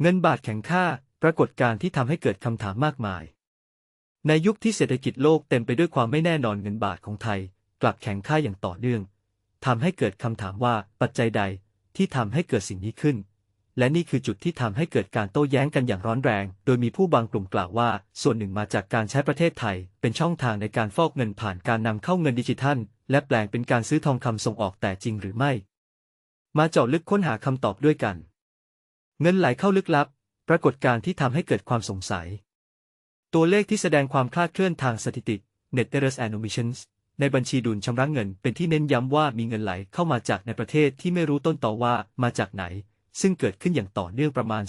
เงินบาทแข็งค่า ปรากฏการณ์ที่ทำให้เกิดคำถามมากมาย ในยุคที่เศรษฐกิจโลกเต็มไปด้วยความไม่แน่นอนเงินบาทของไทย กลับแข็งค่าอย่างต่อเนื่องทำให้เกิดคำถามว่าปัจจัยใดที่ทำให้เกิดสิ่งนี้ขึ้น และนี่คือจุดที่ทำให้เกิดการโต้แย้งกันอย่างร้อนแรง โดยมีผู้บางกลุ่มกล่าวว่า ส่วนหนึ่งมาจากการใช้ประเทศไทย เป็นช่องทางในการฟอกเงินผ่านการนำเข้าเงินดิจิทัล และแปลงเป็นการซื้อทองคำส่งออกแต่จริงหรือไม่ มาเจาะลึกค้นหาคำตอบด้วยกัน เงินไหลเข้าลึกลับ ปรากฏการณ์ที่ทำให้เกิดความสงสัย ตัวเลขที่แสดงความคลาดเคลื่อนทางสถิติ Net Errors and Omissions ในบัญชีดุลชำระเงินเป็นที่เน้นย้ำว่ามีเงินไหลเข้ามาจากในประเทศที่ไม่รู้ต้นตอว่ามาจากไหน ซึ่งเกิดขึ้นอย่างต่อเนื่องประมาณ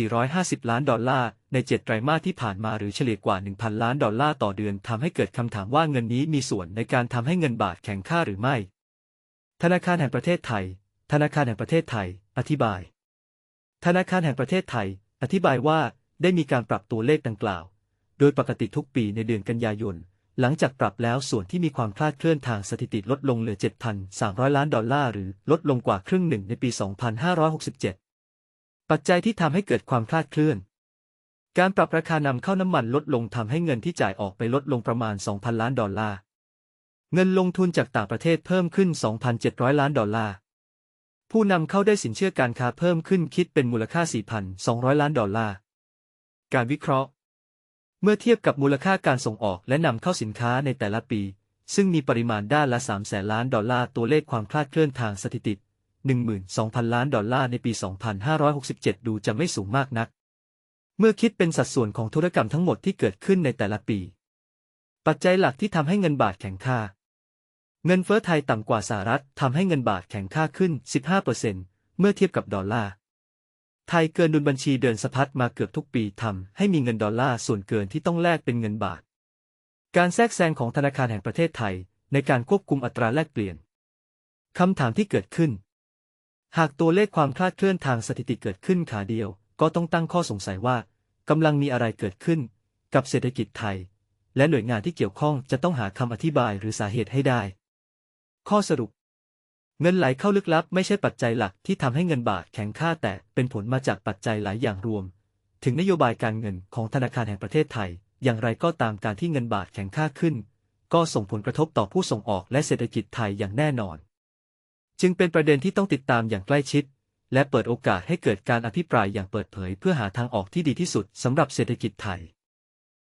23,450 ล้านดอลลาร์ใน 7 ไตรมาสที่ผ่านมาหรือเฉลี่ยกว่า 1,000 ล้านดอลลาร์ต่อเดือนทำให้เกิดคำถามว่าเงินนี้มีส่วนในการทำให้เงินบาทแข็งค่าหรือไม่ ธนาคารแห่งประเทศไทย ธนาคารแห่งประเทศไทย อธิบาย ธนาคารแห่งประเทศไทย อธิบายว่าได้มีการปรับตัวเลขดังกล่าว โดยปกติทุกปีในเดือนกันยายน หลังจากปรับแล้วส่วนที่มีความคลาดเคลื่อนทางสถิติลดลงเหลือ 7,300 ล้านดอลลาร์หรือลดลงกว่าครึ่งหนึ่งในปี 2567 ปัจจัยที่ทำให้เกิดความคลาดเคลื่อน การปรับราคานำเข้าน้ำมันลดลงทำให้เงินที่จ่ายออกไปลดลงประมาณ 2,000 ล้านดอลลาร์ เงินลงทุนจากต่างประเทศเพิ่มขึ้น 2,700 ล้านดอลลาร์ ผู้นำเข้าได้สินเชื่อการค้าเพิ่มขึ้นคิดเป็นมูลค่า 4,200 ล้านดอลลาร์ การวิเคราะห์ เมื่อเทียบกับมูลค่าการส่งออกและนำเข้าสินค้าในแต่ละปี ซึ่งมีปริมาณด้านละ3แสนล้านดอลลาร์ ตัวเลขความคลาดเคลื่อนทางสถิติ 12,000 ล้านดอลลาร์ในปี 2567 ดูจะไม่สูงมากนัก เมื่อคิดเป็นสัดส่วนของธุรกรรมทั้งหมดที่เกิดขึ้นในแต่ละปี ปัจจัยหลักที่ทำให้เงินบาทแข็งค่า เงินเฟ้อไทยต่ำกว่าสหรัฐทำให้เงินบาทแข็งค่าขึ้น 15%เมื่อเทียบกับดอลลาร์ ไทยเกินดุลบัญชีเดินสะพัดมาเกือบทุกปีทำให้มีเงินดอลลาร์ส่วนเกินที่ต้องแลกเป็นเงินบาท การแทรกแซงของธนาคารแห่งประเทศไทย ในการควบคุมอัตราแลกเปลี่ยนคำถามที่เกิดขึ้น หากตัวเลขความคลาดเคลื่อนทางสถิติเกิดขึ้นขาเดียว ก็ต้องตั้งข้อสงสัยว่ากำลังมีอะไรเกิดขึ้น กับเศรษฐกิจไทย และหน่วยงานที่เกี่ยวข้องจะต้องหาคำอธิบายหรือสาเหตุให้ได้ ข้อสรุป เงินไหลเข้าลึกลับไม่ใช่ปัจจัยหลักที่ทำให้เงินบาทแข็งค่าแต่เป็นผลมาจากปัจจัยหลายอย่างรวม ถึงนโยบายการเงินของธนาคารแห่งประเทศไทย อย่างไรก็ตามการที่เงินบาทแข็งค่าขึ้น ก็ส่งผลกระทบต่อผู้ส่งออกและเศรษฐกิจไทยอย่างแน่นอน จึงเป็นประเด็นที่ต้องติดตามอย่างใกล้ชิด และเปิดโอกาสให้เกิดการอภิปรายอย่างเปิดเผย เพื่อหาทางออกที่ดีที่สุดสำหรับเศรษฐกิจไทย